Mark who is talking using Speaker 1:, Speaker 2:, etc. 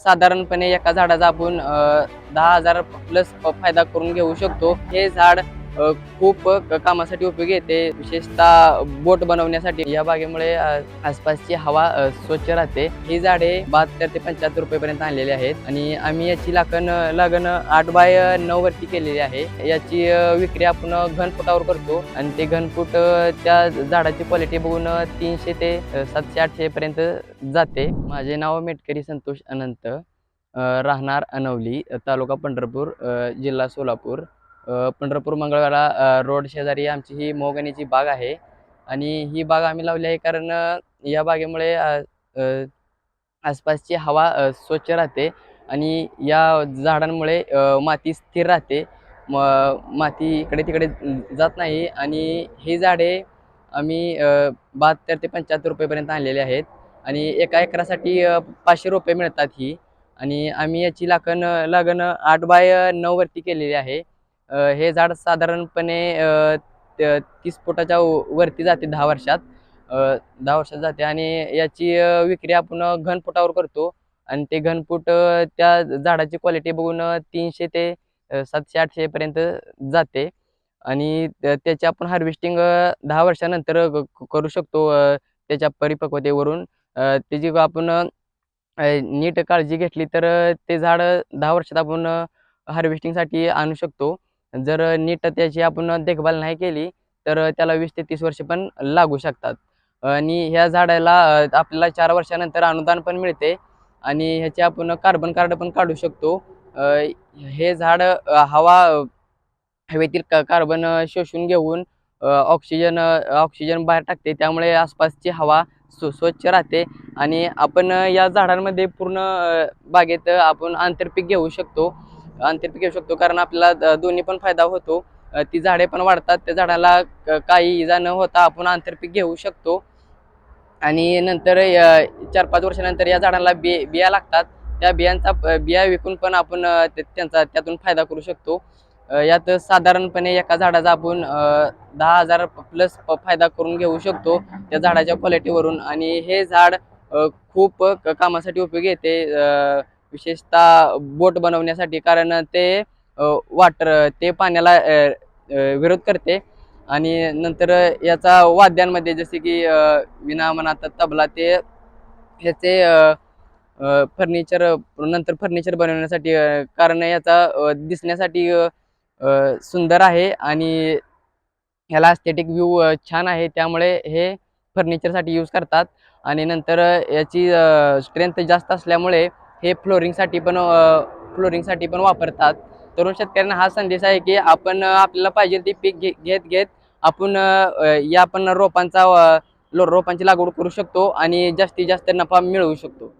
Speaker 1: साधारणपणे एका झाडाचा आपण दहा हजार प्लस फायदा करून घेऊ शकतो. हे झाड खूप कामासाठी उपयोगी येते विशेषतः बोट बनवण्यासाठी. या बागेमुळे आसपासची हवा स्वच्छ राहते. ही झाडे बहात्तर ते पंच्याहत्तर रुपये पर्यंत आणलेली आहेत. आणि आम्ही याची लागण लागण आठ बाय नऊ वरती केलेली आहे. याची विक्री आपण घनफुटावर करतो. आणि ते घनफूट त्या झाडाची क्वालिटी बघून तीनशे ते सातशे आठशे पर्यंत जाते. माझे नाव मेटकरी संतोष अनंत. राहणार अनवली तालुका पंढरपूर जिल्हा सोलापूर. पंढरपूर मंगळवारा रोड शेजारी आमची ही मोगनीची बाग आहे. आणि ही बाग आम्ही लावली आहे कारण या बागेमुळे आसपासची हवा स्वच्छ राहते. आणि या झाडांमुळे माती स्थिर राहते. म माती इकडे तिकडे जात नाही. आणि ही झाडे आम्ही बहात्तर ते पंच्याहत्तर रुपयेपर्यंत आणलेले आहेत. आणि एका एकरासाठी पाचशे रुपये मिळतात ही. आणि आम्ही याची लागण लागण आठ बाय नऊ वरती केलेली आहे. हे झाड साधारणपणे तीस फुटाच्या वरती जाते दहा वर्षात. दहा वर्षात जाते आणि याची विक्री आपण घनफुटावर करतो. आणि ते घनफूट त्या झाडाची क्वालिटी बघून तीनशे ते सातशे आठशे पर्यंत जाते. आणि त्याची आपण हार्वेस्टिंग दहा वर्षानंतर करू शकतो त्याच्या परिपक्वतेवरून. त्याची आपण नीट काळजी घेतली तर ते झाड दहा वर्षात आपण हार्वेस्टिंगसाठी आणू शकतो. जर नीट त्याची आपण देखभाल नाही केली तर त्याला वीस ते तीस वर्ष पण लागू शकतात. आणि ह्या झाडाला आपल्याला चार वर्षानंतर अनुदान पण मिळते आणि ह्याचे आपण कार्बन कार्ड पण काढू शकतो. हे झाड हवा हवेतील कार्बन शोषून घेऊन ऑक्सिजन ऑक्सिजन बाहेर टाकते. त्यामुळे आसपासची हवा स्व स्वच्छ राहते आणि आपण या झाडांमध्ये पूर्ण बागेत आपण आंतरपीक घेऊ शकतो. आंतरपीक घेऊ शकतो. कारण आपल्याला दोन्ही पण फायदा होतो. ती झाडे पण वाढतात. त्या झाडाला काही इजा न होता आपण आंतरपीक घेऊ शकतो. आणि नंतर चार पाच वर्षानंतर या झाडाला बी बिया लागतात. त्या बियांचा बिया विकून पण आपण त्यांचा त्यातून फायदा करू शकतो. यात साधारणपणे एका झाडाचा आपण दहा हजार प्लस फायदा करून घेऊ शकतो त्या झाडाच्या क्वालिटीवरून आणि हे झाड खूप कामासाठी उपयोगी येते. विशेषतः बोट बनवण्यासाठी कारण ते वाटर ते पाण्याला विरोध करते. आणि नंतर याचा वाद्यांमध्ये जसे की अ, विना तबला ते ह्याचे फर्निचर नंतर फर्निचर बनवण्यासाठी कारण याचा दिसण्यासाठी सुंदर आहे. आणि ह्याला अस्थेटिक व्ह्यू छान आहे. त्यामुळे हे फर्निचरसाठी यूज करतात. आणि नंतर याची स्ट्रेंथ जास्त असल्यामुळे हे फ्लोरिंगसाठी पण फ्लोरिंगसाठी पण वापरतात. तरुण शेतकऱ्यांना हा संदेश आहे की आपण आपल्याला पाहिजे ती पीक घे घेत घेत आपण या आपण रोपांचा रोपांची लागवड करू शकतो आणि जास्तीत जास्त नफा मिळवू शकतो.